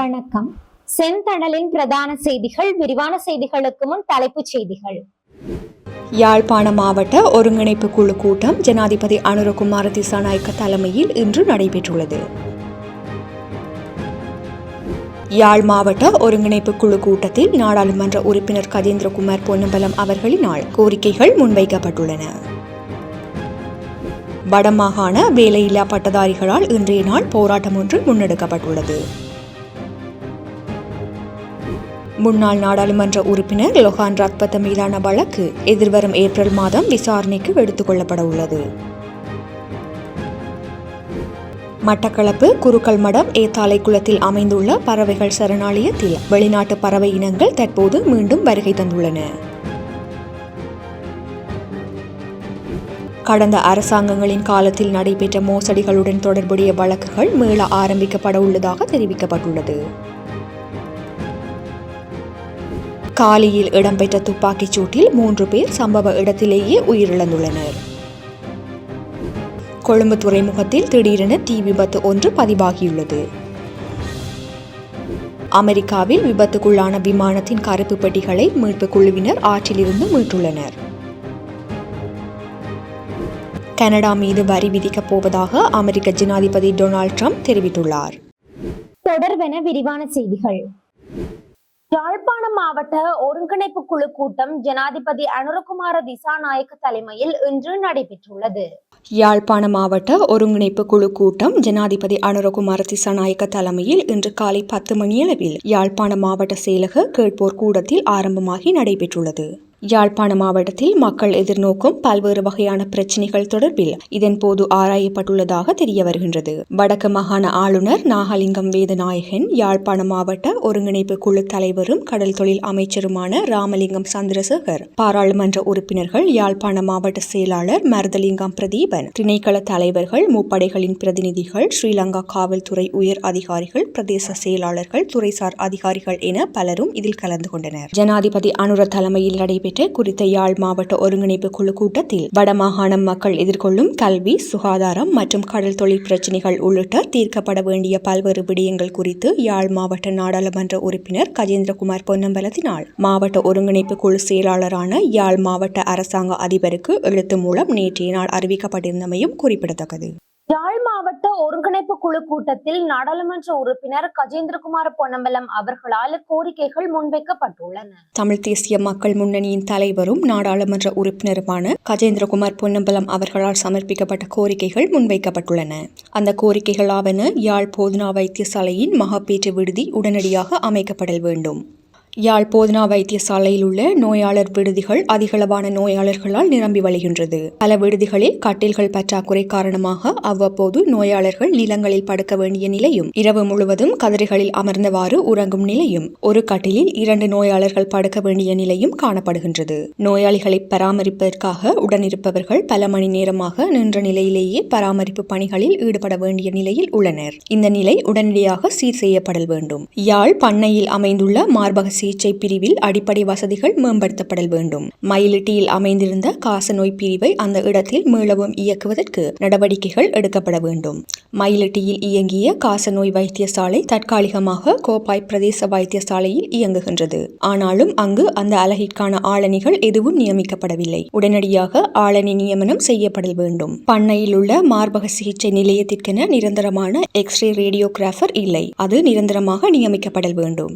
வணக்கம். செந்தணலின் பிரதான செய்திகள் விரிவான செய்திகளுக்கு முன் தலைப்புச் செய்திகள். யாழ்ப்பாண மாவட்ட ஒருங்கிணைப்பு குழு கூட்டம் ஜனாதிபதி அனுரகுமார திசாநாயக்க தலைமையில் இன்று நடைபெற்றுள்ளது. யாழ் மாவட்ட ஒருங்கிணைப்பு குழு கூட்டத்தில் நாடாளுமன்ற உறுப்பினர் கஜேந்திரகுமார் பொன்னம்பலம் அவர்களினால் கோரிக்கைகள் முன்வைக்கப்பட்டுள்ளன. வடமாகாண வேலையில்லா பட்டதாரிகளால் இன்றைய நாள் போராட்டம் ஒன்று முன்னெடுக்கப்பட்டுள்ளது. முன்னாள் நாடாளுமன்ற உறுப்பினர் லொஹான் ரத்பத்த மீதான வழக்கு எதிர்வரும் ஏப்ரல் மாதம் விசாரணைக்கு எடுத்துக்கொள்ளப்பட உள்ளது. மட்டக்களப்பு குருக்கள் மடம் ஏத்தாலை குளத்தில் அமைந்துள்ள பறவைகள் சரணாலயத்தில் வெளிநாட்டு பறவை இனங்கள் தற்போது மீண்டும் வருகை தந்துள்ளன. கடந்த அரசாங்கங்களின் காலத்தில் நடைபெற்ற மோசடிகளுடன் தொடர்புடைய வழக்குகள் மீள ஆரம்பிக்கப்பட உள்ளதாக தெரிவிக்கப்பட்டுள்ளது. காலியில் இடம்பெற்ற துப்பாக்கிச் சூட்டில் மூன்று பேர் சம்பவ இடத்திலேயே உயிரிழந்துள்ளனர். கொழும்பு துறைமுகத்தில் திடீரென தீ விபத்து ஒன்று பதிவாகியுள்ளது. அமெரிக்காவில் விபத்துக்குள்ளான விமானத்தின் கருப்பு பெட்டிகளை மீட்புக் குழுவினர் ஆற்றிலிருந்து மீட்டுள்ளனர். கனடா மீது வரி விதிக்கப் போவதாக அமெரிக்க ஜனாதிபதி டொனால்ட் ட்ரம்ப் தெரிவித்துள்ளார். தொடர்வென விரிவான செய்திகள். யாழ்ப்பாணம் மாவட்ட ஒருங்கிணைப்பு குழு கூட்டம் ஜனாதிபதி அனுரகுமார திசாநாயக்க தலைமையில் இன்று நடைபெற்றுள்ளது. யாழ்ப்பாண மாவட்ட ஒருங்கிணைப்பு குழு கூட்டம் ஜனாதிபதி அனுரகுமார திசாநாயக்க தலைமையில் இன்று காலை பத்து மணியளவில் யாழ்ப்பாண மாவட்ட செயலக கேட்போர் கூடத்தில் ஆரம்பமாகி நடைபெற்றுள்ளது. யாழ்ப்பாண மாவட்டத்தில் மக்கள் எதிர்நோக்கும் பல்வேறு வகையான பிரச்சினைகள் தொடர்பில் இதன்போது ஆராயப்பட்டுள்ளதாக தெரிய வருகின்றது. வடக்கு மாகாண ஆளுநர் நாகலிங்கம் வேதநாயகன் யாழ்ப்பாண மாவட்ட ஒருங்கிணைப்பு குழு தலைவரும் கடல் தொழில் அமைச்சருமான ராமலிங்கம் சந்திரசேகர் பாராளுமன்ற உறுப்பினர்கள் யாழ்ப்பாண மாவட்ட செயலாளர் மருதலிங்கம் பிரதீபன் திணைக்கள தலைவர்கள் முப்படைகளின் பிரதிநிதிகள் ஸ்ரீலங்கா காவல்துறை உயர் அதிகாரிகள் பிரதேச செயலாளர்கள் துறைசார் அதிகாரிகள் என பலரும் இதில் கலந்து கொண்டனர். ஜனாதிபதி அனுர தலைமையில் நடைபெற்ற குறித்த யாழ் மாவட்ட ஒருங்கிணைப்பு குழு கூட்டத்தில் வடமாகாணம் மக்கள் எதிர்கொள்ளும் கல்வி சுகாதாரம் மற்றும் கடல் தொழில் பிரச்சினைகள் உள்ளிட்ட தீர்க்கப்பட வேண்டிய பல்வேறு விடயங்கள் குறித்து யாழ் மாவட்ட நாடாளுமன்ற உறுப்பினர் கஜேந்திரகுமார் பொன்னம்பலத்தினால் மாவட்ட ஒருங்கிணைப்பு குழு செயலாளரான யாழ் மாவட்ட அரசாங்க அதிபருக்கு எழுத்து மூலம் நேற்றைய நாள் அறிவிக்கப்பட்டிருந்தமையும் குறிப்பிடத்தக்கது. யாழ் மாவட்ட ஒருங்கிணைப்பு குழு கூட்டத்தில் நாடாளுமன்ற உறுப்பினர் கஜேந்திரகுமார் பொன்னம்பலம் அவர்களால் கோரிக்கைகள் முன்வைக்கப்பட்டுள்ளன. தமிழ் தேசிய மக்கள் முன்னணியின் தலைவரும் நாடாளுமன்ற உறுப்பினருமான கஜேந்திரகுமார் பொன்னம்பலம் அவர்களால் சமர்ப்பிக்கப்பட்ட கோரிக்கைகள் முன்வைக்கப்பட்டுள்ளன. அந்த கோரிக்கைகளாவன யாழ் போதனா வைத்தியசாலையின் மகப்பேற்று விடுதி உடனடியாக அமைக்கப்படல் வேண்டும். யாழ் போதனா வைத்தியசாலையில் உள்ள நோயாளர் விடுதிகள் அதிகளவான நோயாளர்களால் நிரம்பி வழிகின்றது. பல விடுதிகளில் கட்டில்கள் பற்றாக்குறை காரணமாக அவ்வப்போது நோயாளர்கள் நிலங்களில் படுக்க வேண்டிய நிலையும் இரவு முழுவதும் கதிரைகளில் அமர்ந்தவாறு உறங்கும் நிலையும் ஒரு கட்டிலில் இரண்டு நோயாளர்கள் படுக்க வேண்டிய நிலையும் காணப்படுகின்றது. நோயாளிகளை பராமரிப்பதற்காக உடனிருப்பவர்கள் பல மணி நேரமாக நின்ற நிலையிலேயே பராமரிப்பு பணிகளில் ஈடுபட வேண்டிய நிலையில் உள்ளனர். இந்த நிலை உடனடியாக சீர் செய்யப்படல் வேண்டும். யாழ் பண்ணையில் அமைந்துள்ள மார்பக சிகிச்சை பிரிவில் அடிப்படை வசதிகள் மேம்படுத்தப்படல் வேண்டும். மயிலிட்டியில் அமைந்திருந்த காசநோய் பிரிவை அந்த இடத்தில் மீளவும் இயக்குவதற்கு நடவடிக்கைகள் எடுக்கப்பட வேண்டும். மயிலிட்டியில் இயங்கிய காசநோய் வைத்தியசாலை தற்காலிகமாக கோப்பாய் பிரதேச வைத்தியசாலையில் இயங்குகின்றது. ஆனாலும் அங்கு அந்த அலகிற்கான ஆளணிகள் எதுவும் நியமிக்கப்படவில்லை. உடனடியாக ஆளணி நியமனம் செய்யப்படல் வேண்டும். பண்ணையில் உள்ள மார்பக சிகிச்சை நிலையத்திற்கென நிரந்தரமான எக்ஸ்ரே ரேடியோகிராஃபர் இல்லை. அது நிரந்தரமாக நியமிக்கப்படல் வேண்டும்.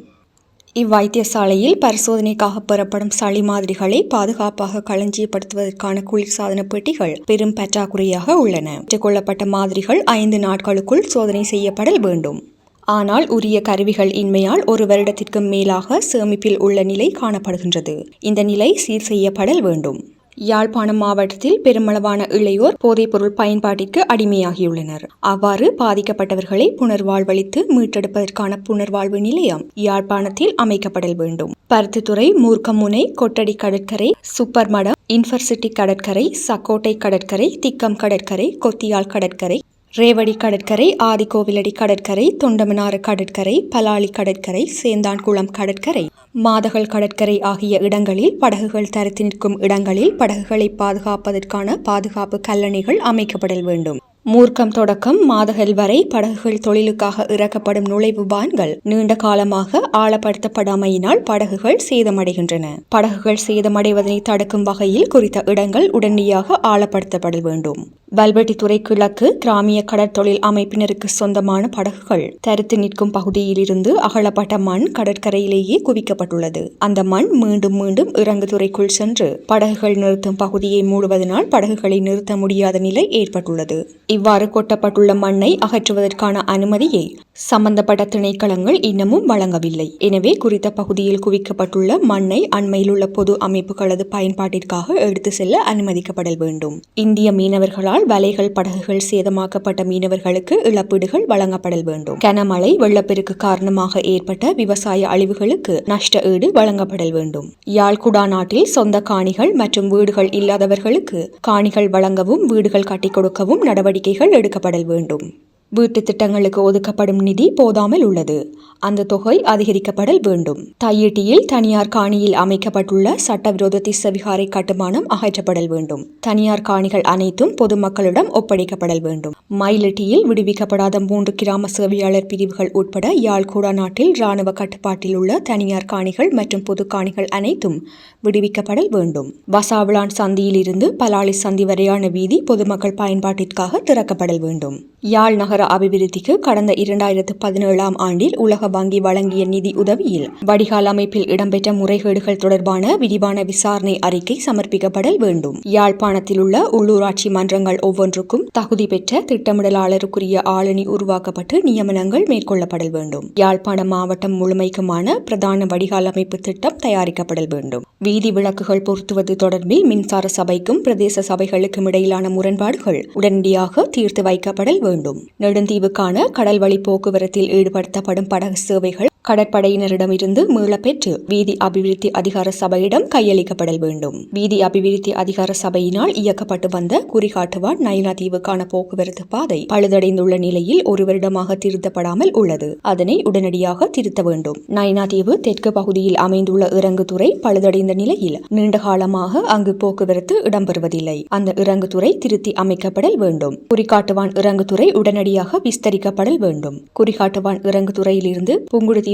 இவ்வைத்தியசாலையில் பரிசோதனைக்காக பெறப்படும் சளி மாதிரிகளை பாதுகாப்பாக களஞ்சியப்படுத்துவதற்கான குளிர்சாதன பெட்டிகள் பெரும் பற்றாக்குறையாக உள்ளன. கொள்ளப்பட்ட மாதிரிகள் ஐந்து நாட்களுக்குள் சோதனை செய்யப்படல் வேண்டும். ஆனால் உரிய கருவிகள் இன்மையால் ஒரு வருடத்திற்கும் மேலாக சேமிப்பில் உள்ள நிலை காணப்படுகின்றது. இந்த நிலை சீர் செய்யப்படல் வேண்டும். யாழ்ப்பாணம் மாவட்டத்தில் பெருமளவான இளையோர் போதைப்பொருள் பயன்பாட்டிற்கு அடிமையாகியுள்ளனர். அவ்வாறு பாதிக்கப்பட்டவர்களை புனர்வாழ்வளித்து மீட்டெடுப்பதற்கான புனர்வாழ்வு நிலையம் யாழ்ப்பாணத்தில் அமைக்கப்படல் வேண்டும். பருத்தித்துறை மூர்க்கமுனை கொட்டடி கடற்கரை சூப்பர்மடம் இன்ஃபர்சிட்டி கடற்கரை சக்கோட்டை கடற்கரை திக்கம் கடற்கரை கொத்தியால் கடற்கரை ரேவடி கடற்கரை ஆதிகோவிலடி கடற்கரை தொண்டமனாறு கடற்கரை பலாலி கடற்கரை சேந்தான்குளம் கடற்கரை மாதகள் கடற்கரை ஆகிய இடங்களில் படகுகள் தரித்து நிற்கும் இடங்களில் படகுகளை பாதுகாப்பதற்கான பாதுகாப்பு கல்லணைகள் அமைக்கப்படல் வேண்டும். மூர்க்கம் தொடக்கம் மாதகல் வரை படகுகள் தொழிலுக்காக இறக்கப்படும் நுழைவு பான்கள் நீண்ட காலமாக ஆழப்படுத்தப்படாமையினால் படகுகள் சேதமடைகின்றன. படகுகள் சேதமடைவதனை தடுக்கும் வகையில் குறித்த இடங்கள் உடனடியாக ஆழப்படுத்தப்பட வேண்டும். வல்வெட்டித்துறை கிழக்கு கிராமிய கடற்தொழில் அமைப்பினருக்கு சொந்தமான படகுகள். தரித்து நிற்கும் பகுதியிலிருந்து அகலப்பட்ட மண் கடற்கரையிலேயே குவிக்கப்பட்டுள்ளது. அந்த மண் மீண்டும் மீண்டும் இறங்குதுறைக்குள் சென்று படகுகள் நிறுத்தும் பகுதியை மூடுவதனால் படகுகளை நிறுத்த முடியாத நிலை ஏற்பட்டுள்ளது. இவ்வாறு கொட்டப்பட்டுள்ள மண்ணை அகற்றுவதற்கான அனுமதியை சம்பந்தப்பட்ட திணைக்களங்கள் இன்னமும் வழங்கவில்லை. எனவே குறித்த பகுதியில் குவிக்கப்பட்டுள்ள மண்ணை அண்மையில் உள்ள பொது அமைப்புகளது பயன்பாட்டிற்காக எடுத்து செல்ல அனுமதிக்கப்படல் வேண்டும். இந்திய மீனவர்களால் வலைகள் படகுகள் சேதமாக்கப்பட்ட மீனவர்களுக்கு இழப்பீடுகள் வழங்கப்படல் வேண்டும். கனமழை வெள்ளப்பெருக்கு காரணமாக ஏற்பட்ட விவசாய அழிவுகளுக்கு நஷ்ட ஈடு வழங்கப்படல் வேண்டும். யாழ் குடாநாட்டில் சொந்த காணிகள் மற்றும் வீடுகள் இல்லாதவர்களுக்கு காணிகள் வழங்கவும் வீடுகள் கட்டிக் கொடுக்கவும் நடவடிக்கைகள் எடுக்கப்படல் வேண்டும். வீட்டு திட்டங்களுக்கு ஒதுக்கப்படும் நிதி போதாமல் உள்ளது. அந்த தொகை அதிகரிக்கப்படல் வேண்டும். தையிட்டியில் தனியார் காணியில் அமைக்கப்பட்டுள்ள சட்டவிரோத திசவிகாரை கட்டுமானம் அகற்றப்படல் வேண்டும். தனியார் காணிகள் அனைத்தும் பொதுமக்களிடம் ஒப்படைக்கப்படல் வேண்டும். மயிலட்டியில் விடுவிக்கப்படாத மூன்று கிராம சேவையாளர் பிரிவுகள் உட்பட யாழ் நாட்டில் இராணுவ கட்டுப்பாட்டில் உள்ள தனியார் காணிகள் மற்றும் பொது காணிகள் அனைத்தும் விடுவிக்கப்படல் வேண்டும். வசாவிளான் சந்தியில் இருந்து பலாலி சந்தி வரையான வீதி பொதுமக்கள் பயன்பாட்டிற்காக திறக்கப்படல் வேண்டும். யாழ் நகர அபிவிருத்திக்கு கடந்த இரண்டாயிரத்து பதினேழாம் ஆண்டில் உலக வங்கி வழங்கிய நிதி உதவியில் வடிகால் அமைப்பில் இடம்பெற்ற முறைகேடுகள் தொடர்பான விரிவான விசாரணை அறிக்கை சமர்ப்பிக்கப்படல் வேண்டும். யாழ்ப்பாணத்தில் உள்ள உள்ளூராட்சி மன்றங்கள் ஒவ்வொன்றுக்கும் தகுதி பெற்ற திட்டமிடலாளருக்குரிய ஆளணி உருவாக்கப்பட்டு நியமனங்கள் மேற்கொள்ளப்படல் வேண்டும். யாழ்ப்பாணம் மாவட்டம் முழுமைக்குமான பிரதான வடிகால் அமைப்பு திட்டம் தயாரிக்கப்படல் வேண்டும். வீதி விளக்குகள் பொருத்துவது தொடர்பில் மின்சார சபைக்கும் பிரதேச சபைகளுக்கும் இடையிலான முரண்பாடுகள் உடனடியாக தீர்த்து வைக்கப்படல் வேண்டும். நெடுந்தீவுக்கான கடல் வழி போக்குவரத்தில் ஈடுபடுத்தப்படும் படகு சேவைகள் கடற்படையினரிடமிருந்து மீளப்பெற்று வீதி அபிவிருத்தி அதிகார சபையிடம் கையளிக்கப்படல் வேண்டும். வீதி அபிவிருத்தி அதிகார சபையினால் இயக்கப்பட்டு வந்த குறிகாட்டுவான் நைனா தீவுக்கான போக்குவரத்து பாதை பழுதடைந்துள்ள நிலையில் ஒரு வருடமாக திருத்தப்படாமல் உள்ளது. அதனை உடனடியாக திருத்த வேண்டும். நைனா தீவு தெற்கு பகுதியில் அமைந்துள்ள இறங்குதுறை பழுதடைந்த நிலையில் நீண்ட காலமாக அங்கு போக்குவரத்து இடம்பெறுவதில்லை. அந்த இறங்குதுறை திருத்தி அமைக்கப்படல் வேண்டும். குறிகாட்டுவான் இறங்குதுறை உடனடியாக விஸ்தரிக்கப்படல் வேண்டும். குறிகாட்டுவான் இறங்குதுறையிலிருந்து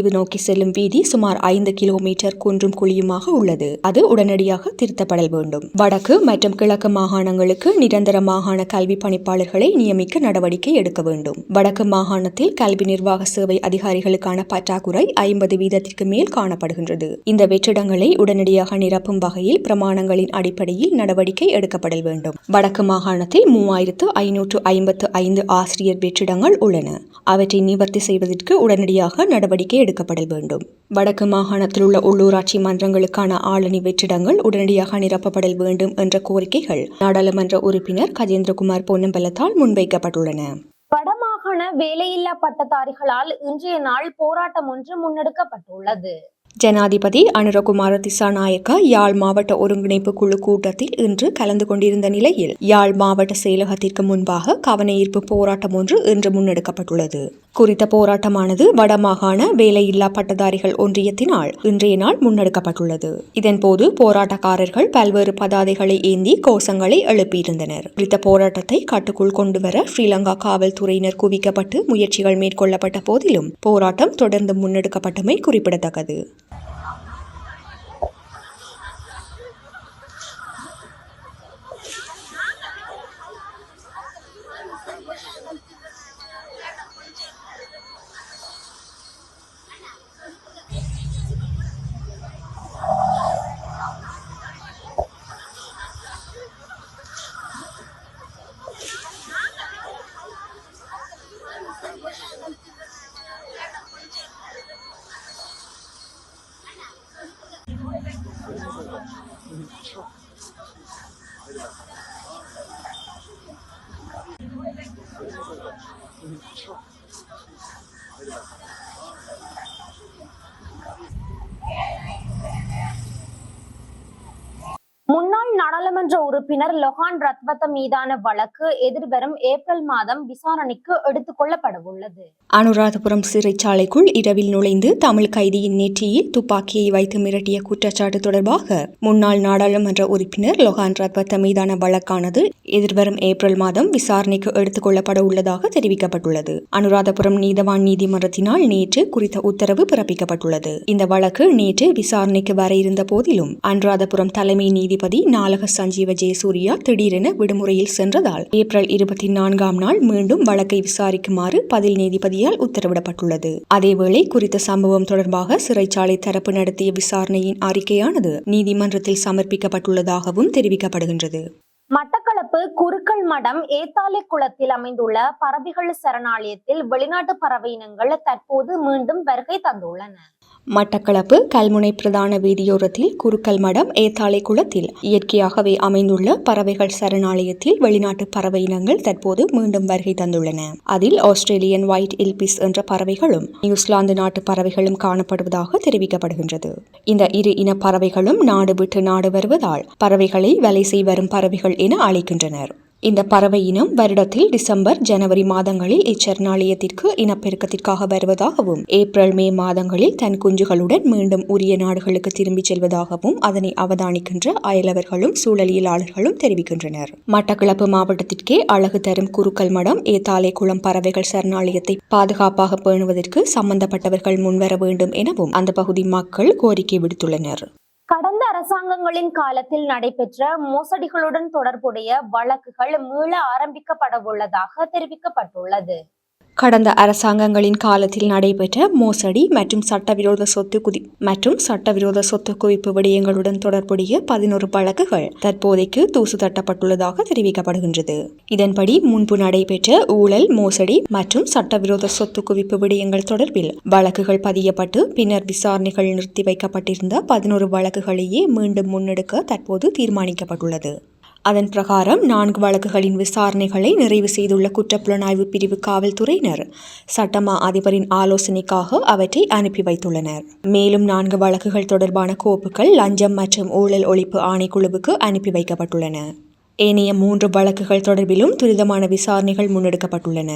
தீவு நோக்கி செல்லும் வீதி சுமார் ஐந்து கிலோமீட்டர் குன்றும் குழியுமாக உள்ளது. அது உடனடியாக திருத்தப்படல் வேண்டும். வடக்கு மற்றும் கிழக்கு மாகாணங்களுக்கு நிரந்தர மாகாண கல்வி பணிப்பாளர்களை நியமிக்க நடவடிக்கை எடுக்க வேண்டும். வடக்கு மாகாணத்தில் கல்வி நிர்வாக சேவை அதிகாரிகளுக்கான பற்றாக்குறை ஐம்பது வீதத்திற்கு மேல் காணப்படுகின்றது. இந்த வெற்றிடங்களை உடனடியாக நிரப்பும் வகையில் பிரமாணங்களின் அடிப்படையில் நடவடிக்கை எடுக்கப்படல் வேண்டும். வடக்கு மாகாணத்தில் மூவாயிரத்து ஐநூற்று ஐம்பத்து ஐந்து ஆசிரியர் வெற்றிடங்கள் உள்ளன. அவற்றை நிவர்த்தி செய்வதற்கு உடனடியாக நடவடிக்கை எடுக்கப்படல் வேண்டும். வடக்கு மாகாணத்தில் உள்ள உள்ளூராட்சி மன்றங்களுக்கான ஆளணி வெற்றிடங்கள் உடனடியாக நிரப்பப்படல் வேண்டும் என்ற கோரிக்கைகள் நாடாளுமன்ற உறுப்பினர் கஜேந்திரகுமார் பொன்னம்பலத்தால் முன்வைக்கப்பட்டுள்ளன. வடமாகாண வேலையில்லா பட்டதாரிகளால் இன்றைய நாள் போராட்டம் ஒன்று முன்னெடுக்கப்பட்டுள்ளது. ஜனாதிபதி அனுரகுமார திசாநாயக்க யாழ் மாவட்ட ஒருங்கிணைப்பு குழு கூட்டத்தில் இன்று கலந்து கொண்டிருந்த நிலையில் யாழ் மாவட்ட செயலகத்திற்கு முன்பாக கவனஈர்ப்பு போராட்டம் ஒன்று இன்று முன்னெடுக்கப்பட்டுள்ளது. குறித்த போராட்டமானது வடமாகாண வேலையில்லா பட்டதாரிகள் ஒன்றியத்தினால் இன்றைய நாள் முன்னெடுக்கப்பட்டுள்ளது. இதன்போது போராட்டக்காரர்கள் பல்வேறு பதாதைகளை ஏந்தி கோஷங்களை எழுப்பியிருந்தனர். குறித்த போராட்டத்தை கட்டுக்குள் கொண்டுவர ஸ்ரீலங்கா காவல்துறையினர் குவிக்கப்பட்டு முயற்சிகள் மேற்கொள்ளப்பட்ட போதிலும் போராட்டம் தொடர்ந்து முன்னெடுக்கப்பட்டமை குறிப்பிடத்தக்கது முன்னாள் நாடாளுமன்ற உறுப்பினர் லொஹான் ரத்வத்த மீதான வழக்கு எதிர்வரும் ஏப்ரல் மாதம் விசாரணைக்கு எடுத்துக் கொள்ளப்படவுள்ளது அனுராதபுரம் சிறைச்சாலைக்குள் இரவில் நுழைந்து தமிழ் கைதியின் நெற்றியில் துப்பாக்கியை வைத்து மிரட்டிய குற்றச்சாட்டு தொடர்பாக முன்னாள் நாடாளுமன்ற உறுப்பினர் லொஹான் ரத்வத்த மீதான வழக்கானது எதிர்வரும் ஏப்ரல் மாதம் விசாரணைக்கு எடுத்துக் கொள்ளப்பட உள்ளதாக தெரிவிக்கப்பட்டுள்ளது. அனுராதபுரம் நீதவான் நீதிமன்றத்தினால் நேற்று குறித்த உத்தரவு பிறப்பிக்கப்பட்டுள்ளது. இந்த வழக்கு நேற்று விசாரணைக்கு வர இருந்த போதிலும் அனுராதபுரம் தலைமை நீதிபதி நாலக சஞ்சீவ ஜெயசூர்யா திடீரென விடுமுறையில் சென்றதால் ஏப்ரல் இருபத்தி நான்காம் நாள் மீண்டும் வழக்கை விசாரிக்குமாறு பதில் நீதிபதியால் உத்தரவிடப்பட்டுள்ளது. அதேவேளை குறித்த சம்பவம் தொடர்பாக சிறைச்சாலை தரப்பு நடத்திய விசாரணையின் அறிக்கையானது நீதிமன்றத்தில் சமர்ப்பிக்கப்பட்டுள்ளதாகவும் தெரிவிக்கப்படுகின்றது. மட்டக்களப்பு குருக்கள் மடம் ஏத்தாலை குளத்தில் அமைந்துள்ள பறவைகள் சரணாலயத்தில் வெளிநாட்டு பறவை இனங்கள் தற்போது மீண்டும் வருகை தந்துள்ளன. மட்டக்களப்பு கல்முனை பிரதான வீதியோரத்தில் குருக்கல் மடம் ஏத்தாளை குளத்தில் இயற்கையாகவே அமைந்துள்ள பறவைகள் சரணாலயத்தில் வெளிநாட்டு பறவை இனங்கள் தற்போது மீண்டும் வருகை தந்துள்ளன. அதில் ஆஸ்திரேலியன் ஒயிட் இல்பிஸ் என்ற பறவைகளும் நியூசிலாந்து நாட்டு பறவைகளும் காணப்படுவதாக தெரிவிக்கப்படுகின்றது. இந்த இரு இன பறவைகளும் நாடு விட்டு நாடு வருவதால் பறவைகளை வலை செய்வரும் பறவைகள் என அழைக்கின்றனர். இந்த பறவை இனம் வருடத்தில் டிசம்பர் ஜனவரி மாதங்களில் இச்சரணாலயத்திற்கு இனப்பெருக்கத்திற்காக வருவதாகவும் ஏப்ரல் மே மாதங்களில் தன் குஞ்சுகளுடன் மீண்டும் உரிய நாடுகளுக்கு திரும்பிச் செல்வதாகவும் அதனை அவதானிக்கின்ற அயலவர்களும் சூழலியலாளர்களும் தெரிவிக்கின்றனர். மட்டக்களப்பு மாவட்டத்திற்கே அழகு தரும் குருக்கல் மடம் ஏத்தாலை குளம் பறவைகள் சரணாலயத்தை பாதுகாப்பாக பேணுவதற்கு சம்பந்தப்பட்டவர்கள் முன்வர வேண்டும் எனவும் அந்த பகுதி மக்கள் கோரிக்கை விடுத்துள்ளனர். கடந்த அரசாங்கங்களின் காலத்தில் நடைபெற்ற மோசடிகளுடன் தொடர்புடைய வழக்குகள் மீள ஆரம்பிக்கப்பட உள்ளதாக தெரிவிக்கப்பட்டுள்ளது. கடந்த அரசாங்கங்களின் காலத்தில் நடைபெற்ற மோசடி மற்றும் சட்டவிரோத சொத்து குதி மற்றும் சட்டவிரோத சொத்து குவிப்பு விடயங்களுடன் தொடர்புடைய பதினோரு வழக்குகள் தற்போதைக்கு தூசு தட்டப்பட்டுள்ளதாக தெரிவிக்கப்படுகின்றது. இதன்படி முன்பு நடைபெற்ற ஊழல் மோசடி மற்றும் சட்டவிரோத சொத்து குவிப்பு விடயங்கள் தொடர்பில் வழக்குகள் பதியப்பட்டு பின்னர் விசாரணைகள் நிறுத்தி வைக்கப்பட்டிருந்த பதினோரு வழக்குகளையே மீண்டும் முன்னெடுக்க தற்போது தீர்மானிக்கப்பட்டுள்ளது. அதன் பிரகாரம் நான்கு வழக்குகளின் விசாரணைகளை நிறைவு செய்துள்ள குற்றப்புலனாய்வு பிரிவு காவல்துறையினர் சட்டமா அதிபரின் ஆலோசனைக்காக அவற்றை அனுப்பி வைத்துள்ளனர். மேலும் நான்கு வழக்குகள் தொடர்பான கோப்புகள் லஞ்சம் மற்றும் ஊழல் ஒழிப்பு ஆணைக்குழுவுக்கு அனுப்பி வைக்கப்பட்டுள்ளன. ஏனைய மூன்று வழக்குகள் தொடர்பிலும் துரிதமான விசாரணைகள் முன்னெடுக்கப்பட்டுள்ளன.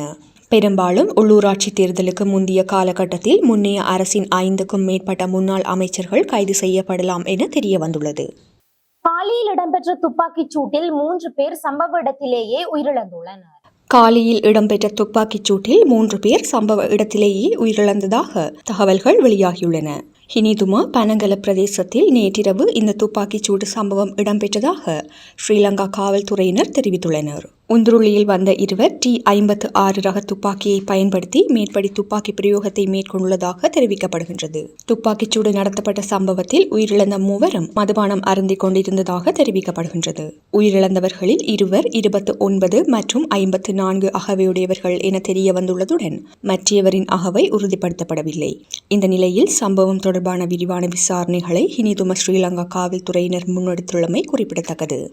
பெரும்பாலும் உள்ளூராட்சி தேர்தலுக்கு முந்தைய காலகட்டத்தில் முன்னைய அரசின் ஐந்துக்கும் மேற்பட்ட முன்னாள் அமைச்சர்கள் கைது செய்யப்படலாம் என தெரிய வந்துள்ளது காலியில் இடம்பெற்ற துப்பாக்கிச் சூட்டில் மூன்று பேர் சம்பவ இடத்திலேயே உயிரிழந்துள்ளனர். காலியில் இடம்பெற்ற துப்பாக்கிச் சூட்டில் மூன்று பேர் சம்பவ இடத்திலேயே உயிரிழந்ததாக தகவல்கள் வெளியாகியுள்ளன. ஹினிதுமா பனங்கல பிரதேசத்தில் நேற்றிரவு இந்த துப்பாக்கிச் சூடு சம்பவம் இடம்பெற்றதாக ஸ்ரீலங்கா காவல்துறையினர் தெரிவித்துள்ளனர். உந்துருளியில் வந்த இருவர் டி ஐம்பத்து ஆறு ரக துப்பாக்கியை பயன்படுத்தி மேற்படி துப்பாக்கி பிரயோகத்தை மேற்கொண்டுள்ளதாக தெரிவிக்கப்படுகின்றது. துப்பாக்கிச் சூடு நடத்தப்பட்ட சம்பவத்தில் உயிரிழந்த மூவரும் மதுபானம் அருந்திக் கொண்டிருந்ததாக தெரிவிக்கப்படுகின்றது. உயிரிழந்தவர்களில் இருவர் இருபத்து ஒன்பது மற்றும் ஐம்பத்து நான்கு அகவையுடையவர்கள் என தெரிய வந்துள்ளதுடன் மற்றவரின் அகவை உறுதிப்படுத்தப்படவில்லை. இந்த நிலையில் சம்பவம் தொடர்பான விரிவான விசாரணைகளை ஹினிதும ஸ்ரீலங்கா காவல்துறையினர் முன்னெடுத்துள்ளமை குறிப்பிடத்தக்கது.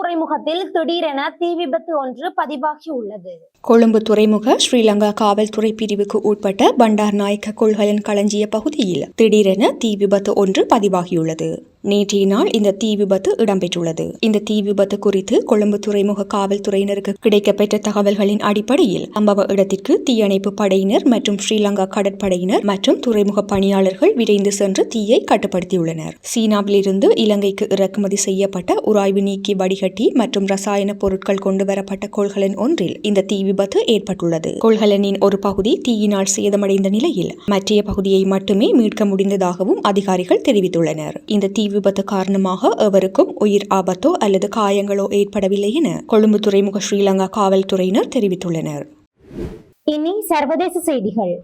துறைமுகத்தில் திடீரென தீ விபத்து ஒன்று பதிவாகியுள்ளது கொழும்பு துறைமுக ஸ்ரீலங்கா காவல்துறை பிரிவுக்கு உட்பட்ட பண்டார் நாயக்க கொள்கலன் களஞ்சிய பகுதியில் திடீரென தீ விபத்து ஒன்று பதிவாகியுள்ளது. நேற்றைய நாள் இந்த தீ விபத்து இடம்பெற்றுள்ளது. இந்த தீ விபத்து குறித்து கொழும்பு துறைமுக காவல்துறையினருக்கு கிடைக்கப்பெற்ற தகவல்களின் அடிப்படையில் சம்பவ இடத்திற்கு தீயணைப்பு படையினர் மற்றும் ஸ்ரீலங்கா கடற்படையினர் மற்றும் துறைமுக பணியாளர்கள் விரைந்து சென்று தீயை கட்டுப்படுத்தியுள்ளனர். சீனாவிலிருந்து இலங்கைக்கு இறக்குமதி செய்யப்பட்ட உராய்வு நீக்கி வடிகட்டி மற்றும் ரசாயன பொருட்கள் கொண்டு வரப்பட்ட கொள்கலன் ஒன்றில் இந்த தீ விபத்து ஏற்பட்டுள்ளது. கொள்கலனின் ஒரு பகுதி தீயினால் சேதமடைந்த நிலையில் மற்றைய பகுதியை மட்டுமே மீட்க முடிந்ததாகவும் அதிகாரிகள் தெரிவித்துள்ளனர். இந்த தீ விபத்து காரணமாக எவருக்கும் உயிர் ஆபத்தோ அல்லது காயங்களோ ஏற்படவில்லை என கொழும்பு துறைமுக ஸ்ரீலங்கா காவல்துறையினர் தெரிவித்துள்ளனர். இனி சர்வதேச செய்திகள்.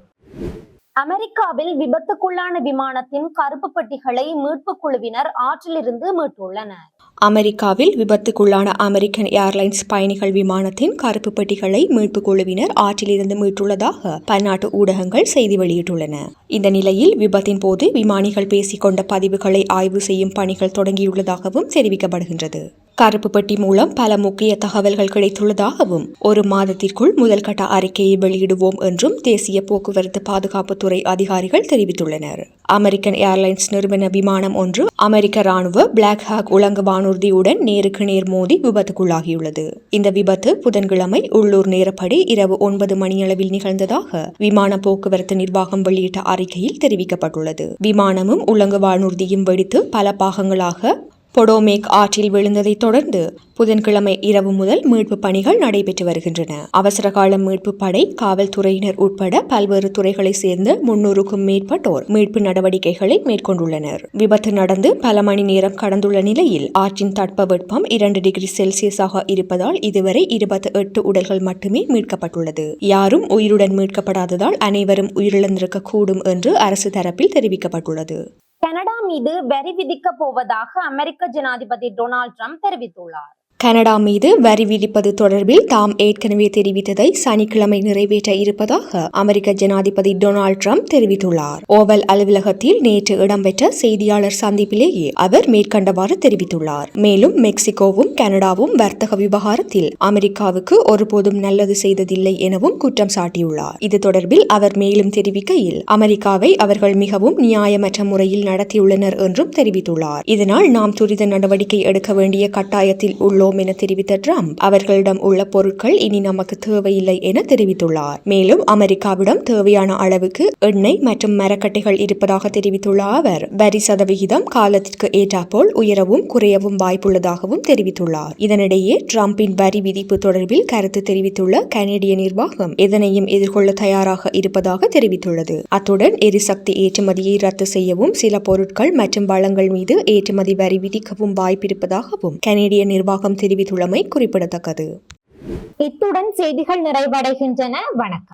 அமெரிக்காவில் விபத்துக்குள்ளான விமானத்தின் கருப்பு பெட்டிகளை மீட்பு குழுவினர் ஆற்றிலிருந்து மீட்டுள்ளனர். அமெரிக்காவில் விபத்துக்குள்ளான அமெரிக்கன் ஏர்லைன்ஸ் பயணிகள் விமானத்தின் கருப்பு பெட்டிகளை மீட்பு குழுவினர் ஆற்றிலிருந்து மீட்டுள்ளதாக பன்னாட்டு ஊடகங்கள் செய்தி வெளியிட்டுள்ளன. இந்த நிலையில் விபத்தின் போது விமானிகள் பேசிக்கொண்ட பதிவுகளை ஆய்வு செய்யும் பணிகள் தொடங்கியுள்ளதாகவும் தெரிவிக்கப்படுகின்றது. கருப்பு பெட்டி மூலம் பல முக்கிய தகவல்கள் கிடைத்துள்ளதாகவும் ஒரு மாதத்திற்குள் முதல்கட்ட அறிக்கையை வெளியிடுவோம் என்றும் தேசிய போக்குவரத்து பாதுகாப்புத்துறை அதிகாரிகள் தெரிவித்துள்ளனர். அமெரிக்கன் ஏர்லைன்ஸ் நிறுவன விமானம் ஒன்று அமெரிக்க ராணுவ பிளாக் ஹாக் உலங்கு வானூர்தியுடன் நேருக்கு நேர் மோதி விபத்துக்குள்ளாகியுள்ளது. இந்த விபத்து புதன்கிழமை உள்ளூர் நேரப்படி இரவு ஒன்பது மணியளவில் நிகழ்ந்ததாக விமான போக்குவரத்து நிர்வாகம் வெளியிட்ட அறிக்கையில் தெரிவிக்கப்பட்டுள்ளது. விமானமும் உலங்கு வானூர்தியும் வெடித்து பல பாகங்களாக பொடோமேக் ஆற்றில் விழுந்ததைத் தொடர்ந்து புதன்கிழமை இரவு முதல் மீட்பு பணிகள் நடைபெற்று வருகின்றன. அவசரகால மீட்பு படை காவல்துறையினர் உட்பட பல்வேறு துறைகளைச் சேர்ந்த முன்னூறுக்கும் மேற்பட்டோர் மீட்பு நடவடிக்கைகளை மேற்கொண்டுள்ளனர். விபத்து நடந்து பல மணி நேரம் கடந்துள்ள நிலையில் ஆற்றின் தட்பவெப்பம் இரண்டு டிகிரி செல்சியஸாக இருப்பதால் இதுவரை இருபத்தி எட்டு உடல்கள் மட்டுமே மீட்கப்பட்டுள்ளது. யாரும் உயிருடன் மீட்கப்படாததால் அனைவரும் உயிரிழந்திருக்க கூடும் என்று அரசு தரப்பில் தெரிவிக்கப்பட்டுள்ளது. மீது வரி விதிக்க போவதாக அமெரிக்க ஜனாதிபதி டொனால்ட் ட்ரம்ப் தெரிவித்துள்ளார். கனடா மீது வரி விதிப்பது தொடர்பில் தாம் ஏற்கனவே தெரிவித்ததை சனிக்கிழமை நிறைவேற்ற இருப்பதாக அமெரிக்க ஜனாதிபதி டொனால்ட் ட்ரம்ப் தெரிவித்துள்ளார். ஓவல் அலுவலகத்தில் நேற்று இடம்பெற்ற செய்தியாளர் சந்திப்பிலேயே அவர் மேற்கண்டவாறு தெரிவித்துள்ளார். மேலும் மெக்சிகோவும் கனடாவும் வர்த்தக விவகாரத்தில் அமெரிக்காவுக்கு ஒருபோதும் நல்லது செய்ததில்லை எனவும் குற்றம் சாட்டியுள்ளார். இது தொடர்பில் அவர் மேலும் தெரிவிக்கையில் அமெரிக்காவை அவர்கள் மிகவும் நியாயமற்ற முறையில் நடத்தியுள்ளனர் என்றும் தெரிவித்துள்ளார். இதனால் நாம் துரித நடவடிக்கை எடுக்க வேண்டிய கட்டாயத்தில் உள்ளோம். என தெரிவித்த ட்ரம்ப் அவர்களிடம் உள்ள பொருட்கள் இனி நமக்கு தேவையில்லை என தெரிவித்துள்ளார். மேலும் அமெரிக்காவிடம் தேவையான அளவுக்கு எண்ணெய் மற்றும் மரக்கட்டைகள் இருப்பதாக தெரிவித்துள்ள அவர் வரி சதவிகிதம் காலத்திற்கு ஏற்றாற்போல் உயரவும் குறையவும் வாய்ப்புள்ளதாகவும் தெரிவித்துள்ளார். இதனிடையே டிரம்பின் வரி விதிப்பு தொடர்பில் கருத்து தெரிவித்துள்ள கனேடிய நிர்வாகம் எதனையும் எதிர்கொள்ள தயாராக இருப்பதாக தெரிவித்துள்ளது. அத்துடன் எரிசக்தி ஏற்றுமதியை ரத்து செய்யவும் சில பொருட்கள் மற்றும் வளங்கள் மீது ஏற்றுமதி வரி விதிக்கவும் வாய்ப்பிருப்பதாகவும் கனேடிய நிர்வாகம் தெரிவித்துள்ளமை குறிப்பிடத்தக்கது. இத்துடன் செய்திகள் நிறைவடைகின்றன. வணக்கம்.